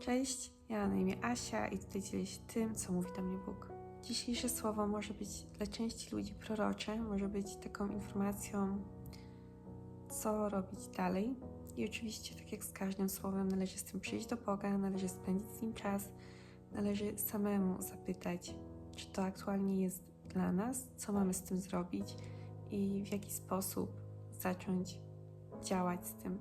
Cześć, ja na imię Asia i tutaj dzielę się tym, co mówi do mnie Bóg. Dzisiejsze słowo może być dla części ludzi prorocze, może być taką informacją, co robić dalej. I oczywiście, tak jak z każdym słowem, należy z tym przyjść do Boga, należy spędzić z nim czas, należy samemu zapytać, czy to aktualnie jest dla nas, co mamy z tym zrobić i w jaki sposób zacząć działać z tym.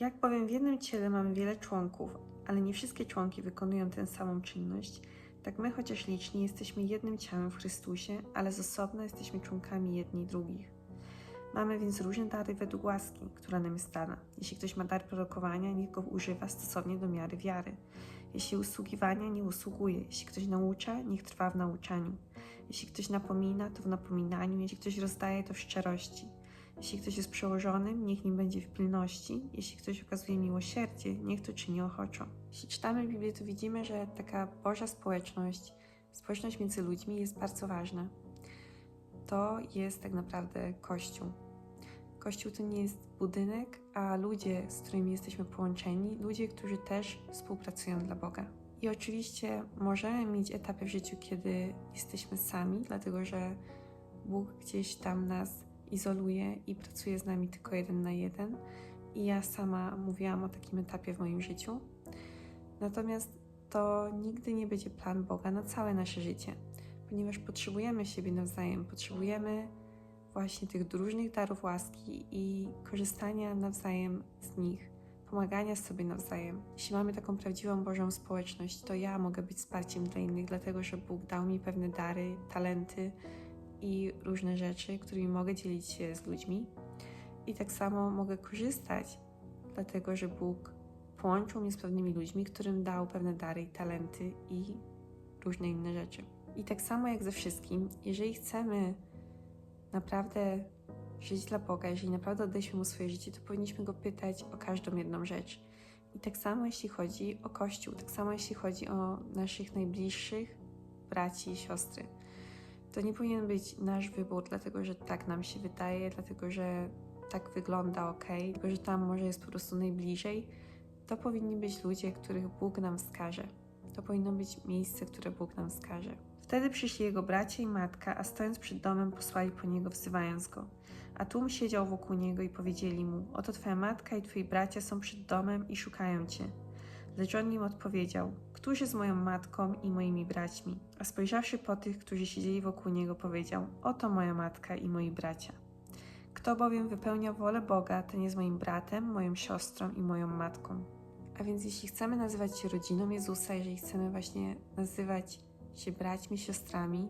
Jak bowiem w jednym ciele mamy wiele członków, ale nie wszystkie członki wykonują tę samą czynność, tak my, chociaż liczni, jesteśmy jednym ciałem w Chrystusie, ale z osobna jesteśmy członkami jedni drugich. Mamy więc różne dary według łaski, która nam jest dana. Jeśli ktoś ma dar prorokowania, niech go używa stosownie do miary wiary. Jeśli usługiwania, nie usługuje. Jeśli ktoś naucza, niech trwa w nauczaniu. Jeśli ktoś napomina, to w napominaniu. Jeśli ktoś rozdaje, to w szczerości. Jeśli ktoś jest przełożonym, niech nim będzie w pilności. Jeśli ktoś okazuje miłosierdzie, niech to czyni ochoczo. Jeśli czytamy Biblię, to widzimy, że taka Boża społeczność, społeczność między ludźmi jest bardzo ważna. To jest tak naprawdę Kościół. Kościół to nie jest budynek, a ludzie, z którymi jesteśmy połączeni, ludzie, którzy też współpracują dla Boga. I oczywiście możemy mieć etapy w życiu, kiedy jesteśmy sami, dlatego że Bóg gdzieś tam nas izoluje i pracuje z nami tylko jeden na jeden. I ja sama mówiłam o takim etapie w moim życiu. Natomiast to nigdy nie będzie plan Boga na całe nasze życie, ponieważ potrzebujemy siebie nawzajem, potrzebujemy właśnie tych różnych darów łaski i korzystania nawzajem z nich, pomagania sobie nawzajem. Jeśli mamy taką prawdziwą Bożą społeczność, to ja mogę być wsparciem dla innych, dlatego że Bóg dał mi pewne dary, talenty i różne rzeczy, którymi mogę dzielić się z ludźmi. I tak samo mogę korzystać, dlatego że Bóg połączył mnie z pewnymi ludźmi, którym dał pewne dary i talenty i różne inne rzeczy. I tak samo jak ze wszystkim, jeżeli chcemy naprawdę żyć dla Boga, jeżeli naprawdę oddaliśmy Mu swoje życie, to powinniśmy Go pytać o każdą jedną rzecz. I tak samo jeśli chodzi o Kościół, tak samo jeśli chodzi o naszych najbliższych braci i siostry. To nie powinien być nasz wybór, dlatego że tak nam się wydaje, dlatego że tak wygląda ok, tylko że tam może jest po prostu najbliżej. To powinni być ludzie, których Bóg nam wskaże. To powinno być miejsce, które Bóg nam wskaże. Wtedy przyszli jego bracia i matka, a stojąc przed domem posłali po niego, wzywając go. A tłum siedział wokół niego i powiedzieli mu: Oto twoja matka i twoi bracia są przed domem i szukają cię. Lecz on im odpowiedział: Któż jest moją matką i moimi braćmi? A spojrzawszy po tych, którzy siedzieli wokół niego, powiedział: Oto moja matka i moi bracia. Kto bowiem wypełnia wolę Boga, ten jest moim bratem, moją siostrą i moją matką. A więc jeśli chcemy nazywać się rodziną Jezusa, jeżeli chcemy właśnie nazywać się braćmi, siostrami,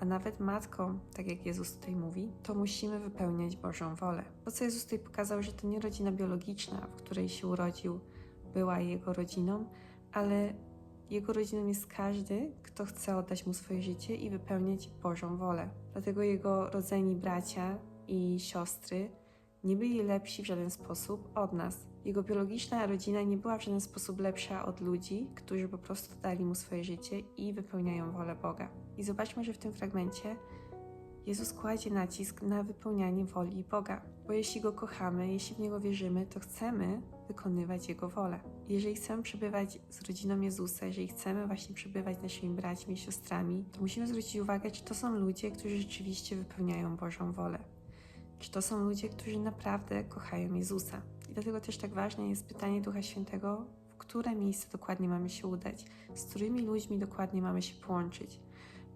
a nawet matką, tak jak Jezus tutaj mówi, to musimy wypełniać Bożą wolę. To, co Jezus tutaj pokazał, że to nie rodzina biologiczna, w której się urodził, była jego rodziną, ale jego rodziną jest każdy, kto chce oddać mu swoje życie i wypełniać Bożą wolę. Dlatego jego rodzeni bracia i siostry nie byli lepsi w żaden sposób od nas. Jego biologiczna rodzina nie była w żaden sposób lepsza od ludzi, którzy po prostu dali mu swoje życie i wypełniają wolę Boga. I zobaczmy, że w tym fragmencie Jezus kładzie nacisk na wypełnianie woli Boga, bo jeśli Go kochamy, jeśli w Niego wierzymy, to chcemy wykonywać Jego wolę. Jeżeli chcemy przebywać z rodziną Jezusa, jeżeli chcemy właśnie przebywać z naszymi braćmi i siostrami, to musimy zwrócić uwagę, czy to są ludzie, którzy rzeczywiście wypełniają Bożą wolę. Czy to są ludzie, którzy naprawdę kochają Jezusa. I dlatego też tak ważne jest pytanie Ducha Świętego, w które miejsce dokładnie mamy się udać, z którymi ludźmi dokładnie mamy się połączyć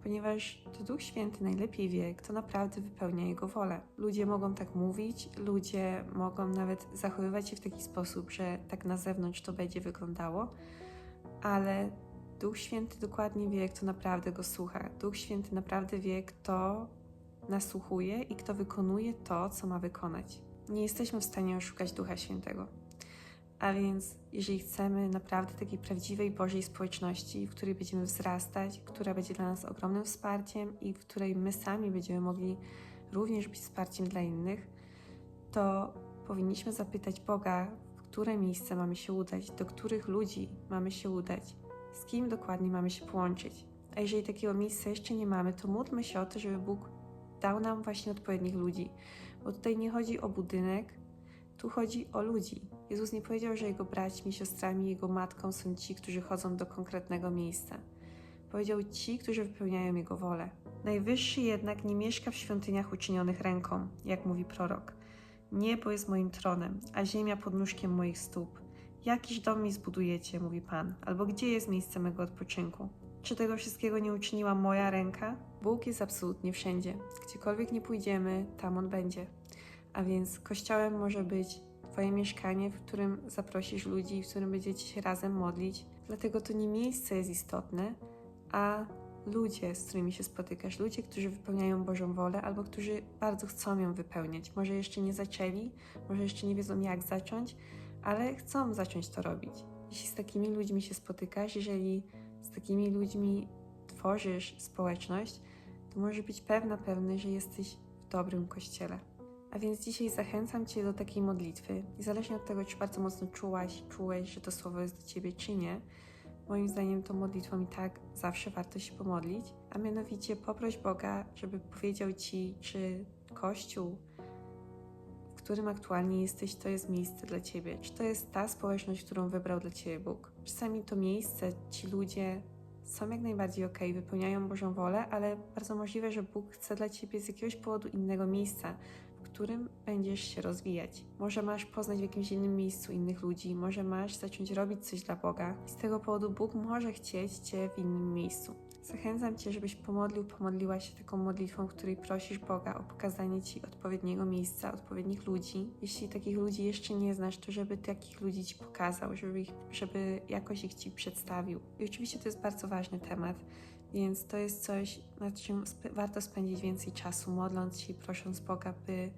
ponieważ to Duch Święty najlepiej wie, kto naprawdę wypełnia Jego wolę. Ludzie mogą tak mówić, ludzie mogą nawet zachowywać się w taki sposób, że tak na zewnątrz to będzie wyglądało, ale Duch Święty dokładnie wie, kto naprawdę Go słucha. Duch Święty naprawdę wie, kto nasłuchuje i kto wykonuje to, co ma wykonać. Nie jesteśmy w stanie oszukać Ducha Świętego. A więc, jeżeli chcemy naprawdę takiej prawdziwej Bożej społeczności, w której będziemy wzrastać, która będzie dla nas ogromnym wsparciem i w której my sami będziemy mogli również być wsparciem dla innych, to powinniśmy zapytać Boga, w które miejsce mamy się udać, do których ludzi mamy się udać, z kim dokładnie mamy się połączyć. A jeżeli takiego miejsca jeszcze nie mamy, to módlmy się o to, żeby Bóg dał nam właśnie odpowiednich ludzi. Bo tutaj nie chodzi o budynek, Tu chodzi o ludzi. Jezus nie powiedział, że jego braćmi, siostrami, jego matką są ci, którzy chodzą do konkretnego miejsca. Powiedział ci, którzy wypełniają jego wolę. Najwyższy jednak nie mieszka w świątyniach uczynionych ręką, jak mówi prorok. Niebo jest moim tronem, a ziemia podnóżkiem moich stóp. Jakiś dom mi zbudujecie, mówi Pan, albo gdzie jest miejsce mego odpoczynku? Czy tego wszystkiego nie uczyniła moja ręka? Bóg jest absolutnie wszędzie. Gdziekolwiek nie pójdziemy, tam On będzie. A więc kościołem może być Twoje mieszkanie, w którym zaprosisz ludzi, w którym będziecie się razem modlić. Dlatego to nie miejsce jest istotne, a ludzie, z którymi się spotykasz, ludzie, którzy wypełniają Bożą wolę albo którzy bardzo chcą ją wypełniać. Może jeszcze nie zaczęli, może jeszcze nie wiedzą, jak zacząć, ale chcą zacząć to robić. Jeśli z takimi ludźmi się spotykasz, jeżeli z takimi ludźmi tworzysz społeczność, to możesz być pewna, pewny, że jesteś w dobrym kościele. A więc dzisiaj zachęcam Cię do takiej modlitwy. Niezależnie od tego, czy bardzo mocno czułaś, czułeś, że to słowo jest do Ciebie, czy nie, moim zdaniem tą modlitwą i tak zawsze warto się pomodlić. A mianowicie poproś Boga, żeby powiedział Ci, czy Kościół, w którym aktualnie jesteś, to jest miejsce dla Ciebie. Czy to jest ta społeczność, którą wybrał dla Ciebie Bóg. Czasami to miejsce, ci ludzie są jak najbardziej ok, wypełniają Bożą wolę, ale bardzo możliwe, że Bóg chce dla Ciebie z jakiegoś powodu innego miejsca, którym będziesz się rozwijać. Może masz poznać w jakimś innym miejscu innych ludzi, może masz zacząć robić coś dla Boga z tego powodu Bóg może chcieć Cię w innym miejscu. Zachęcam Cię, żebyś pomodlił, pomodliła się taką modlitwą, w której prosisz Boga o pokazanie Ci odpowiedniego miejsca, odpowiednich ludzi. Jeśli takich ludzi jeszcze nie znasz, to żeby takich ludzi Ci pokazał, żeby, ich, żeby jakoś ich Ci przedstawił. I oczywiście to jest bardzo ważny temat, więc to jest coś, nad czym warto spędzić więcej czasu, modląc się i prosząc Boga, by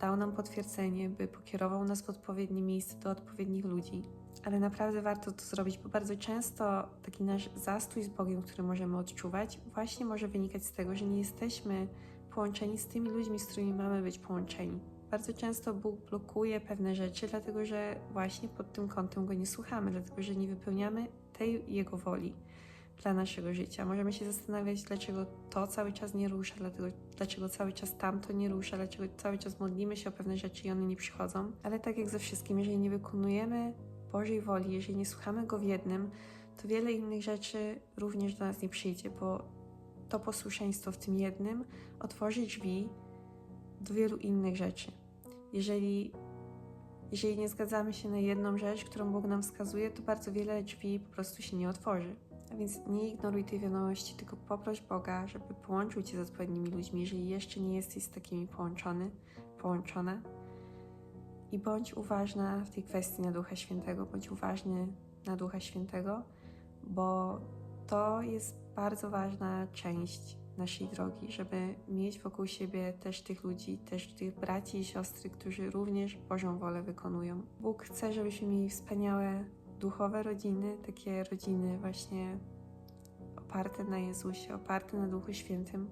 dał nam potwierdzenie, by pokierował nas w odpowiednie miejsce do odpowiednich ludzi. Ale naprawdę warto to zrobić, bo bardzo często taki nasz zastój z Bogiem, który możemy odczuwać, właśnie może wynikać z tego, że nie jesteśmy połączeni z tymi ludźmi, z którymi mamy być połączeni. Bardzo często Bóg blokuje pewne rzeczy, dlatego że właśnie pod tym kątem go nie słuchamy, dlatego że nie wypełniamy tej Jego woli dla naszego życia. Możemy się zastanawiać, dlaczego to cały czas nie rusza, dlatego, dlaczego cały czas tamto nie rusza, dlaczego cały czas modlimy się o pewne rzeczy i one nie przychodzą. Ale tak jak ze wszystkim, jeżeli nie wykonujemy Bożej woli, jeżeli nie słuchamy Go w jednym, to wiele innych rzeczy również do nas nie przyjdzie, bo to posłuszeństwo w tym jednym otworzy drzwi do wielu innych rzeczy. Jeżeli, jeżeli nie zgadzamy się na jedną rzecz, którą Bóg nam wskazuje, to bardzo wiele drzwi po prostu się nie otworzy. A więc nie ignoruj tej wiadomości, tylko poproś Boga, żeby połączył Cię z odpowiednimi ludźmi, jeżeli jeszcze nie jesteś z takimi połączony, połączona. I bądź uważna w tej kwestii na Ducha Świętego, bądź uważny na Ducha Świętego, bo to jest bardzo ważna część naszej drogi, żeby mieć wokół siebie też tych ludzi, też tych braci i siostry, którzy również Bożą wolę wykonują. Bóg chce, żebyśmy mieli wspaniałe duchowe rodziny, takie rodziny właśnie oparte na Jezusie, oparte na Duchu Świętym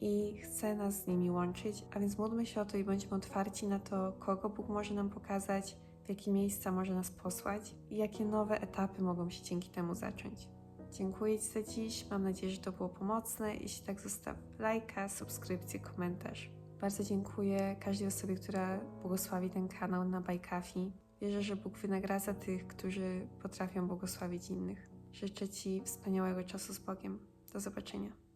i chce nas z nimi łączyć, a więc módlmy się o to i bądźmy otwarci na to, kogo Bóg może nam pokazać, w jakie miejsca może nas posłać i jakie nowe etapy mogą się dzięki temu zacząć. Dziękuję Ci za dziś, mam nadzieję, że to było pomocne. Jeśli tak, zostaw lajka, subskrypcję, komentarz. Bardzo dziękuję każdej osobie, która błogosławi ten kanał na Bajkafi. Wierzę, że Bóg wynagradza tych, którzy potrafią błogosławić innych. Życzę Ci wspaniałego czasu z Bogiem. Do zobaczenia.